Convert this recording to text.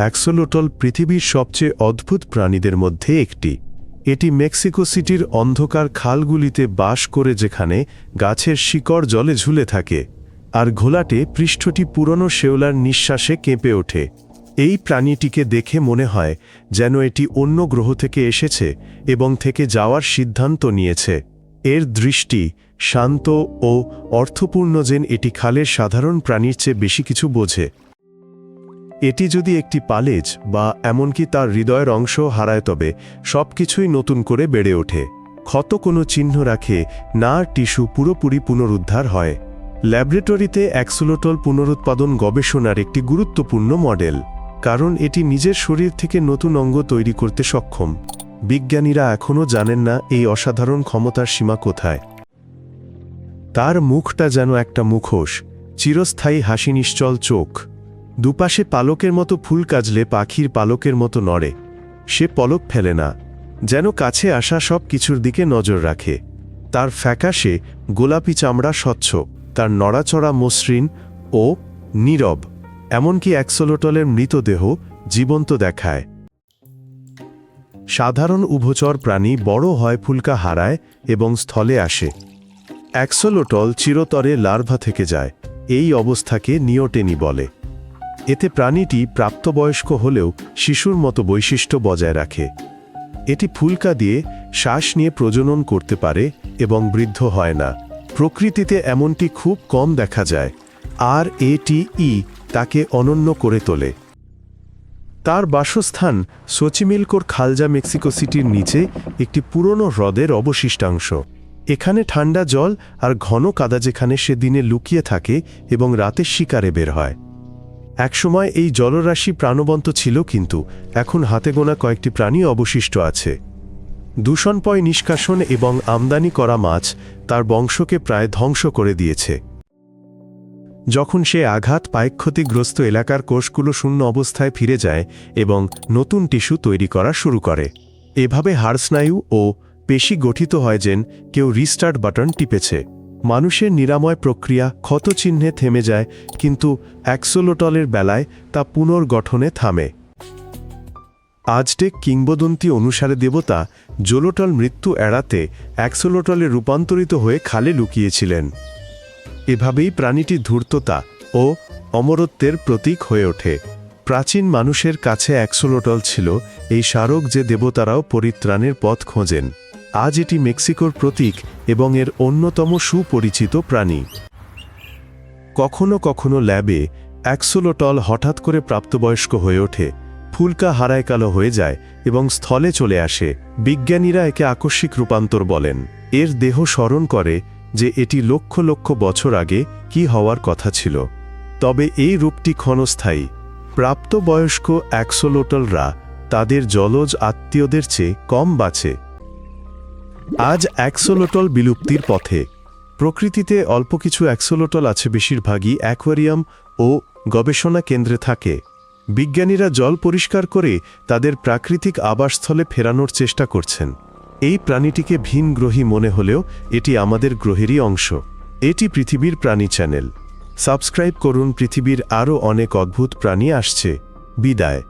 অ্যাক্সোলোটল পৃথিবীর সবচেয়ে অদ্ভুত প্রাণীদের মধ্যে একটি। এটি মেক্সিকো সিটির অন্ধকার খালগুলিতে বাস করে যেখানে গাছের শিকড় জলে ঝুলে থাকে, আর ঘোলাটে পৃষ্ঠটি পুরনো শেওলার নিঃশ্বাসে কেঁপে ওঠে। এই প্রাণীটিকে দেখে মনে হয় যেন এটি অন্য গ্রহ থেকে এসেছে এবং থেকে যাওয়ার সিদ্ধান্ত নিয়েছে। এর দৃষ্টি শান্ত ও অর্থপূর্ণ যেন এটি খালের সাধারণ প্রাণীর চেয়ে বেশি কিছু বোঝে। এটি যদি একটি পালেজ বা এমনকি তার হৃদয়ের অংশ হারায় তবে সব কিছুই নতুন করে বেড়ে ওঠে। ক্ষত কোনো চিহ্ন রাখে, না টিস্যু পুরোপুরি পুনরুদ্ধার হয়। ল্যাবরেটরিতে অ্যাক্সোলোটল পুনরুৎপাদন গবেষণার একটি গুরুত্বপূর্ণ মডেল, কারণ এটি নিজের শরীর থেকে নতুন অঙ্গ তৈরি করতে সক্ষম। বিজ্ঞানীরা এখনও জানেন না এই অসাধারণ ক্ষমতার সীমা কোথায়। তার মুখটা যেন একটা মুখোশ, চিরস্থায়ী হাসি নিশ্চল চোখ। দুপাশে পালকের মতো ফুল কাজলে পাখির পালকের মতো নড়ে। সে পলক ফেলে না, যেন কাছে আসা সব কিছুর দিকে নজর রাখে। তার ফ্যাকাশে গোলাপি চামড়া স্বচ্ছ, তার নড়াচড়া মসৃণ ও নীরব, এমনকি অ্যাক্সোলোটলের মৃতদেহ জীবন্ত দেখায়। সাধারণ উভচর প্রাণী বড় হয় ফুলকা হারায় এবং স্থলে আসে। অ্যাক্সোলোটল চিরতরে লার্ভা থেকে যায়, এই অবস্থাকে নিওটেনি বলে। এতে প্রাণীটি প্রাপ্তবয়স্ক হলেও শিশুর মতো বৈশিষ্ট্য বজায় রাখে। এটি ফুলকা দিয়ে শ্বাস নিয়ে প্রজনন করতে পারে এবং বৃদ্ধ হয় না। প্রকৃতিতে এমনটি খুব কম দেখা যায়। আর এটিই তাকে অনন্য করে তোলে। তার বাসস্থান সোচিমিলকোর খালজা, মেক্সিকো সিটির নিচে একটি পুরনো হ্রদের অবশিষ্টাংশ। এখানে ঠান্ডা জল আর ঘন কাদা যেখানে সে দিনে লুকিয়ে থাকে এবং রাতে শিকারে বের হয়। একসময় এই জলরাশি প্রাণবন্ত ছিল কিন্তু এখন হাতে গোনা কয়েকটি প্রাণী অবশিষ্ট আছে। দূষণপয় নিষ্কাশন এবং আমদানি করা মাছ তার বংশকে প্রায় ধ্বংস করে দিয়েছে। যখন সে আঘাত পায়ক্ষতিগ্রস্ত এলাকার কোষগুলো শূন্য অবস্থায় ফিরে যায় এবং নতুন টিস্যু তৈরি করা শুরু করে। এভাবে হাড়স্নায়ু ও পেশি গঠিত হয় যেন কেউ রিস্টার্ট বাটন টিপেছে। মানুষের নিরাময় প্রক্রিয়া ক্ষতচিহ্নে থেমে যায়, কিন্তু অ্যাক্সোলোটলের বেলায় তা পুনর্গঠনে থামে। আজটেক কিংবদন্তি অনুসারে দেবতা জোলোটল মৃত্যু এড়াতে অ্যাক্সোলোটলে রূপান্তরিত হয়ে খালে লুকিয়েছিলেন। এভাবেই প্রাণীটি ধূর্ততা ও অমরত্বের প্রতীক হয়ে ওঠে। প্রাচীন মানুষের কাছে অ্যাক্সোলোটল ছিল এই স্মারক যে দেবতারাও পরিত্রাণের পথ খোঁজেন। আজ এটি মেক্সিকোর প্রতীক এবং এর অন্যতম সুপরিচিত প্রাণী। কখনো কখনো ল্যাবে অ্যাক্সোলোটল হঠাৎ করে প্রাপ্তবয়স্ক হয়ে ওঠে, ফুলকা হারায় কালো হয়ে যায় এবং স্থলে চলে আসে, বিজ্ঞানীরা একে আকস্মিক রূপান্তর বলেন। এর দেহ স্মরণ করে যে এটি লক্ষ লক্ষ বছর আগে কি হওয়ার কথা ছিল। তবে এই রূপটি ক্ষণস্থায়ী। প্রাপ্তবয়স্ক অ্যাক্সোলোটলরা তাদের জলজ আত্মীয়দের চেয়ে কম বাঁচে। আজ অ্যাক্সোলোটল বিলুপ্তির পথে। প্রকৃতিতে অল্প কিছু অ্যাক্সোলোটল আছে বেশিরভাগই অ্যাকোয়ারিয়াম ও গবেষণা কেন্দ্রে থাকে। বিজ্ঞানীরা জল পরিষ্কার করে তাদের প্রাকৃতিক আবাসস্থলে ফেরানোর চেষ্টা করছেন। এই প্রাণীটিকে ভিন গ্রহী মনে হলেও এটি আমাদের গ্রহেরই অংশ। এটি পৃথিবীর প্রাণী চ্যানেল। সাবস্ক্রাইব করুন পৃথিবীর আরও অনেক অদ্ভুত প্রাণী আসছে। বিদায়।